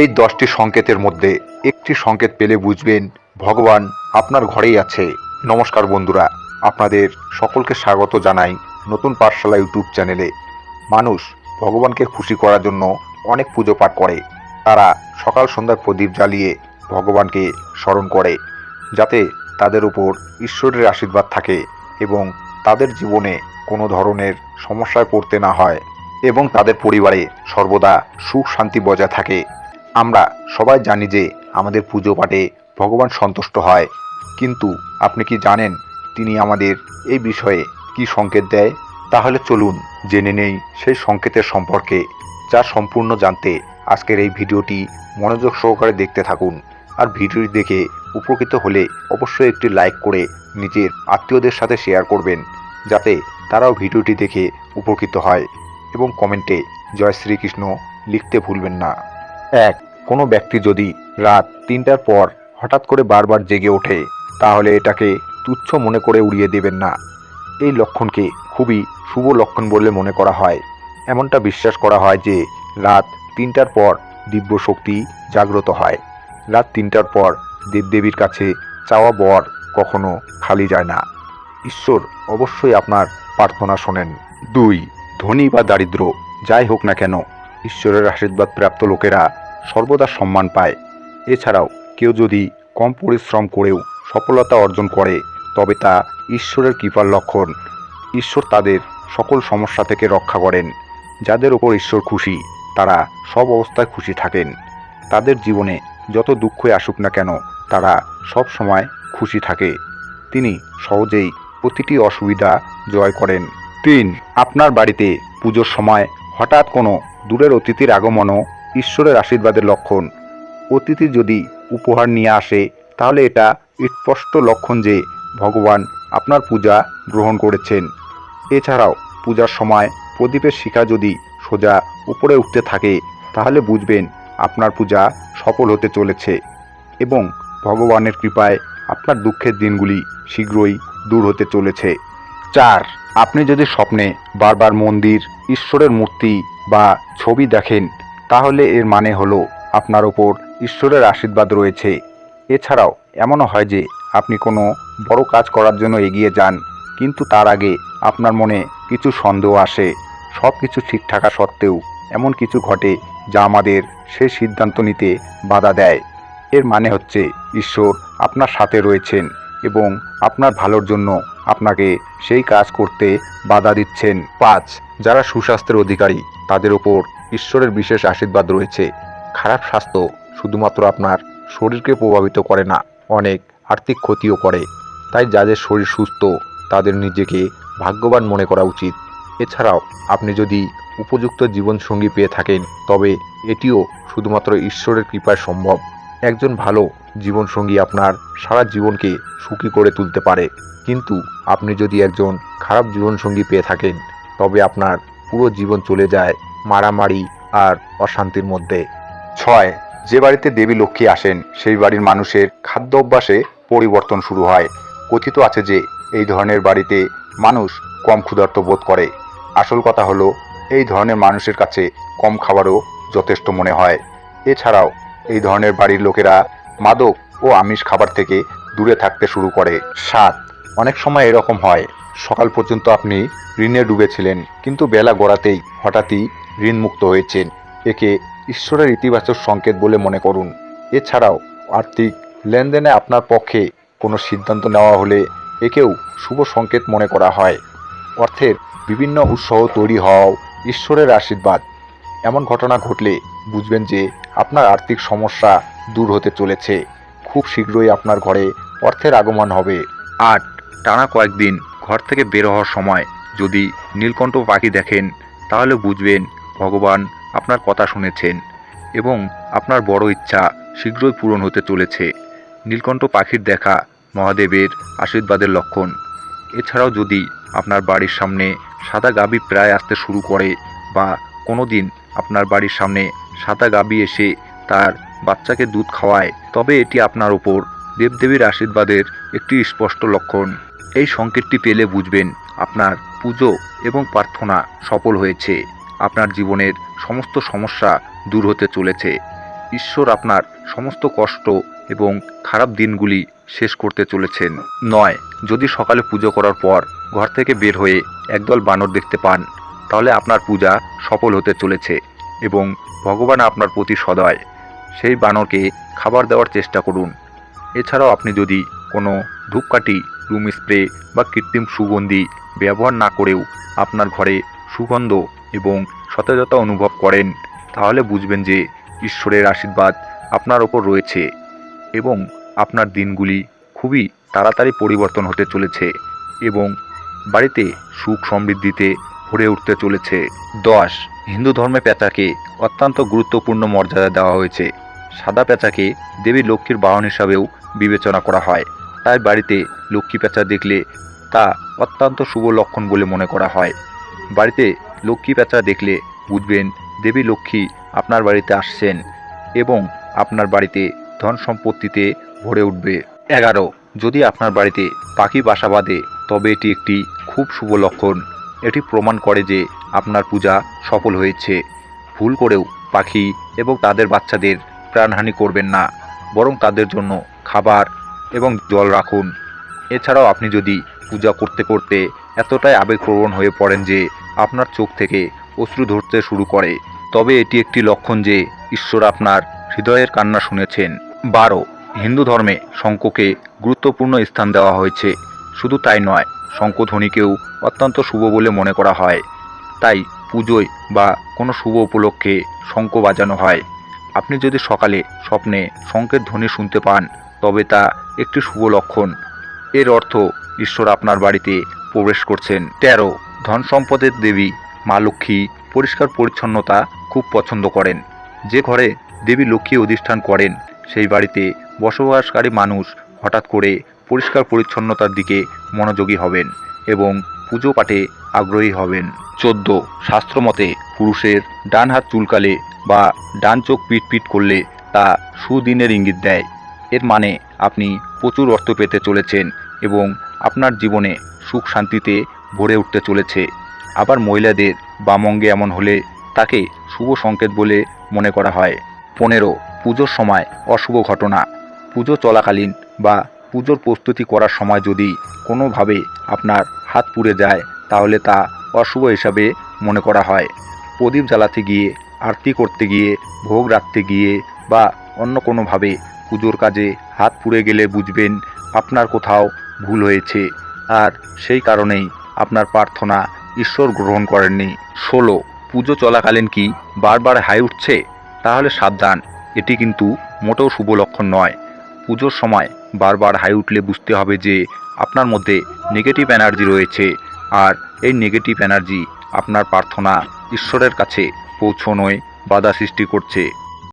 এই দশটি সংকেতের মধ্যে একটি সংকেত পেলে বুঝবেন ভগবান আপনার ঘরেই আছে। নমস্কার বন্ধুরা, আপনাদের সকলকে স্বাগত জানাই নতুন পাঠশালা ইউটিউব চ্যানেলে। মানুষ ভগবানকে খুশি করার জন্য অনেক পুজো পাঠ করে। তারা সকাল সন্ধ্যায় প্রদীপ জ্বালিয়ে ভগবানকে স্মরণ করে, যাতে তাদের উপর ঈশ্বরের আশীর্বাদ থাকে এবং তাদের জীবনে কোনো ধরনের সমস্যায় পড়তে না হয় এবং তাদের পরিবারে সর্বদা সুখ শান্তি বজায় থাকে। আমরা সবাই জানি যে আমাদের পুজো পাঠে ভগবান সন্তুষ্ট হয়। কিন্তু আপনি কি জানেন তিনি আমাদের এই বিষয়ে কি সংকেত দেয়? তাহলে চলুন জেনে নেই সেই সংকেতের সম্পর্কে, যা সম্পূর্ণ জানতে আজকের এই ভিডিওটি মনোযোগ সহকারে দেখতে থাকুন। আর ভিডিওটি দেখে উপকৃত হলে অবশ্যই একটি লাইক করে নিজের আত্মীয়দের সাথে শেয়ার করবেন, যাতে তারাও ভিডিওটি দেখে উপকৃত হয়। এবং কমেন্টে জয় শ্রীকৃষ্ণ লিখতে ভুলবেন না। এক কোনো ব্যক্তি যদি রাত তিনটার পর হঠাৎ করে বারবার জেগে ওঠে, তাহলে এটাকে তুচ্ছ মনে করে উড়িয়ে দেবেন না। এই লক্ষণকে খুবই শুভ লক্ষণ বলে মনে করা হয়। এমনটা বিশ্বাস করা হয় যে রাত তিনটার পর দিব্য শক্তি জাগ্রত হয়। রাত তিনটার পর দেবদেবীর কাছে চাওয়া বর কখনো খালি যায় না। ঈশ্বর অবশ্যই আপনার প্রার্থনা শোনেন। দুই, ধনী বা দারিদ্র, যাই হোক না কেন, ঈশ্বরের আশীর্বাদ প্রাপ্ত লোকেরা সর্বদা সম্মান পায়। এছাড়াও কেউ যদি কম পরিশ্রম করেও সফলতা অর্জন করে, তবে তা ঈশ্বরের কৃপার লক্ষণ। ঈশ্বর তাদের সকল সমস্যা থেকে রক্ষা করেন। যাদের ওপর ঈশ্বর খুশি, তারা সব অবস্থায় খুশি থাকেন। তাদের জীবনে যত দুঃখই আসুক না কেন, তারা সব সময় খুশি থাকে। তিনি সহজেই প্রতিটি অসুবিধা জয় করেন। তিন, আপনার বাড়িতে পুজোর সময় হঠাৎ কোনো দূরের অতিথির আগমনও ঈশ্বরের আশীর্বাদের লক্ষণ। অতিথি যদি উপহার নিয়ে আসে, তাহলে এটা স্পষ্ট লক্ষণ যে ভগবান আপনার পূজা গ্রহণ করেছেন। এছাড়াও পূজার সময় প্রদীপের শিখা যদি সোজা উপরে উঠতে থাকে, তাহলে বুঝবেন আপনার পূজা সফল হতে চলেছে এবং ভগবানের কৃপায় আপনার দুঃখের দিনগুলি শীঘ্রই দূর হতে চলেছে। চার, আপনি যদি স্বপ্নে বারবার মন্দির, ঈশ্বরের মূর্তি বা ছবি দেখেন তাহলে এর মানে হলো আপনার ওপর ঈশ্বরের আশীর্বাদ রয়েছে। এছাড়াও এমনও হয় যে আপনি কোনো বড় কাজ করার জন্য এগিয়ে যান, কিন্তু তার আগে আপনার মনে কিছু সন্দেহ আসে। সব কিছু ঠিক থাকা সত্ত্বেও এমন কিছু ঘটে যা আমাদের সেই সিদ্ধান্ত নিতে বাধা দেয়। এর মানে হচ্ছে ঈশ্বর আপনার সাথে রয়েছেন এবং আপনার ভালোর জন্য আপনাকে সেই কাজ করতে বাধা দিচ্ছেন। পাঁচ, যারা সুস্বাস্থ্যের অধিকারী, তাদের ওপর ঈশ্বরের বিশেষ আশীর্বাদ রয়েছে। খারাপ স্বাস্থ্য শুধুমাত্র আপনার শরীরকে প্রভাবিত করে না, অনেক আর্থিক ক্ষতিও করে। তাই যাদের শরীর সুস্থ, তাদের নিজেকে ভাগ্যবান মনে করা উচিত। এছাড়াও, আপনি যদি উপযুক্ত জীবনসঙ্গী পেয়ে থাকেন, তবে এটিও শুধুমাত্র ঈশ্বরের কৃপায় সম্ভব। একজন ভালো জীবনসঙ্গী আপনার সারা জীবনকে সুখী করে তুলতে পারে। কিন্তু আপনি যদি একজন খারাপ জীবনসঙ্গী পেয়ে থাকেন, তবে আপনার পুরো জীবন চলে যায় মারামারি আর অশান্তির মধ্যে। ছয়, যে বাড়িতে দেবী লক্ষ্মী আসেন, সেই বাড়ির মানুষের খাদ্য অভ্যাসে পরিবর্তন শুরু হয়। কথিত আছে যে, এই ধরনের বাড়িতে মানুষ কম ক্ষুধার্ত বোধ করে। আসল কথা হলো, এই ধরনের মানুষের কাছে কম খাবারও যথেষ্ট মনে হয়। এছাড়াও, এই ধরনের বাড়ির লোকেরা মাদক ও আমিষ খাবার থেকে দূরে থাকতে শুরু করে। সাত, অনেক সময় এরকম হয়, সকাল পর্যন্ত আপনি ঋণে ডুবেছিলেন, কিন্তু বেলা গড়াতেই হঠাৎই ঋণমুক্ত হয়েছেন। একে ঈশ্বরের ইতিবাচক সংকেত বলে মনে করুন। এছাড়াও আর্থিক লেনদেনে আপনার পক্ষে কোনো সিদ্ধান্ত নেওয়া হলে একেও শুভ সংকেত মনে করা হয়। অর্থের বিভিন্ন উৎসাহ তৈরি হওয়াও ঈশ্বরের আশীর্বাদ। এমন ঘটনা ঘটলে বুঝবেন যে আপনার আর্থিক সমস্যা দূর হতে চলেছে। খুব শীঘ্রই আপনার ঘরে অর্থের আগমন হবে। আট, টানা কয়েকদিন ঘর থেকে বের হওয়ার সময় যদি নীলকণ্ঠ পাখি দেখেন, তাহলে বুঝবেন ভগবান আপনার কথা শুনেছেন এবং আপনার বড় ইচ্ছা শীঘ্রই পূরণ হতে চলেছে। নীলকণ্ঠ পাখির দেখা মহাদেবের আশীর্বাদের লক্ষণ। এছাড়াও যদি আপনার বাড়ির সামনে সাদা গাবি প্রায় আসতে শুরু করে বা কোনো দিন আপনার বাড়ির সামনে সাদা গাবি এসে তার বাচ্চাকে দুধ খাওয়ায়, তবে এটি আপনার ওপর দেবদেবীর আশীর্বাদের একটি স্পষ্ট লক্ষণ। এই সংকেতটি পেলে বুঝবেন আপনার পুজো এবং প্রার্থনা সফল হয়েছে। আপনার জীবনের সমস্ত সমস্যা দূর হতে চলেছে। ঈশ্বর আপনার সমস্ত কষ্ট এবং খারাপ দিনগুলি শেষ করতে চলেছেন। নয়, যদি সকালে পুজো করার পর ঘর থেকে বের হয়ে একদল বানর দেখতে পান, তাহলে আপনার পূজা সফল হতে চলেছে এবং ভগবান আপনার প্রতি সদয়। সেই বানরকে খাবার দেওয়ার চেষ্টা করুন। এছাড়াও আপনি যদি কোনো ধূপকাঠি, রুম স্প্রে বা কৃত্রিম সুগন্ধি ব্যবহার না করেও আপনার ঘরে সুগন্ধ এবং সতেজতা অনুভব করেন, তাহলে বুঝবেন যে ঈশ্বরের আশীর্বাদ আপনার ওপর রয়েছে এবং আপনার দিনগুলি খুবই তাড়াতাড়ি পরিবর্তন হতে চলেছে এবং বাড়িতে সুখ সমৃদ্ধিতে ভরে উঠতে চলেছে। দশ, হিন্দু ধর্মে পেঁচাকে অত্যন্ত গুরুত্বপূর্ণ মর্যাদা দেওয়া হয়েছে। সাদা পেঁচাকে দেবী লক্ষ্মীর বাহন হিসাবেও বিবেচনা করা হয়। তাই বাড়িতে লক্ষ্মী পেঁচা দেখলে তা অত্যন্ত শুভ লক্ষণ বলে মনে করা হয়। বাড়িতে লক্ষ্মী পেঁচা দেখলে বুঝবেন দেবী লক্ষ্মী আপনার বাড়িতে আসছেন এবং আপনার বাড়িতে ধন সম্পত্তিতে ভরে উঠবে। এগারো, যদি আপনার বাড়িতে পাখি বাসা বাঁধে, তবে এটি একটি খুব শুভ লক্ষণ। এটি প্রমাণ করে যে আপনার পূজা সফল হয়েছে। ভুল করেও পাখি এবং তাদের বাচ্চাদের প্রাণহানি করবেন না, বরং তাদের জন্য খাবার এবং জল রাখুন। এছাড়াও আপনি যদি পূজা করতে করতে এতটাই আবেগপ্রবণ হয়ে পড়েন যে আপনার চোখ থেকে অশ্রু ধরতে শুরু করে। তবে এটি একটি লক্ষণ যে ঈশ্বর আপনার হৃদয়ের কান্না শুনেছেন। বারো, হিন্দু ধর্মে শঙ্ককে গুরুত্বপূর্ণ স্থান দেওয়া হয়েছে। শুধু তাই নয় শঙ্খধ্বনিকেও অত্যন্ত শুভ বলে মনে করা হয়। তাই পুজোয় বা কোনো শুভ উপলক্ষে শঙ্খ বাজানো হয়। আপনি যদি সকালে স্বপ্নে শঙ্কের ধ্বনি শুনতে পান, তবে তা একটি শুভ লক্ষণ। এর অর্থ ঈশ্বর আপনার বাড়িতে প্রবেশ করছেন। তেরো ধন সম্পদের দেবী মা লক্ষ্মী পরিষ্কার পরিচ্ছন্নতা খুব পছন্দ করেন। যে ঘরে দেবী লক্ষ্মী অধিষ্ঠান করেন, সেই বাড়িতে বসবাসকারী মানুষ হঠাৎ করে পরিষ্কার পরিচ্ছন্নতার দিকে মনোযোগী হবেন এবং পুজো পাঠে আগ্রহী হবেন। চোদ্দ, শাস্ত্রমতে পুরুষের ডান হাত চুলকালে বা ডান চোখ পিট পিট করলে তা সুদিনের ইঙ্গিত দেয়। এর মানে আপনি প্রচুর অর্থ পেতে চলেছেন এবং আপনার জীবনে সুখ শান্তিতে ভরে উঠতে চলেছে। আবার মহিলাদের বামঙ্গে এমন হলে তাকে শুভ সংকেত বলে মনে করা হয়। পনেরো, পুজোর সময় অশুভ ঘটনা। পুজো চলাকালীন বা পুজোর প্রস্তুতি করার সময় যদি কোনোভাবে আপনার হাত পুড়ে যায়, তাহলে তা অশুভ হিসাবে মনে করা হয়। প্রদীপ জ্বালাতে গিয়ে, আরতি করতে গিয়ে, ভোগ রাখতে গিয়ে বা অন্য কোনোভাবে পুজোর কাজে হাত পুড়ে গেলে বুঝবেন আপনার কোথাও ভুল হয়েছে। আর সেই কারণেই আপনার প্রার্থনা ঈশ্বর গ্রহণ করেননি। ষোলো, পুজো চলাকালীন কি বারবার হাই উঠছে? তাহলে সাবধান, এটি কিন্তু মোটেও শুভ লক্ষণ নয়। পুজোর সময় বারবার হাই উঠলে বুঝতে হবে যে আপনার মধ্যে নেগেটিভ এনার্জি রয়েছে আর এই নেগেটিভ এনার্জি আপনার প্রার্থনা ঈশ্বরের কাছে পৌঁছনোয় বাধা সৃষ্টি করছে।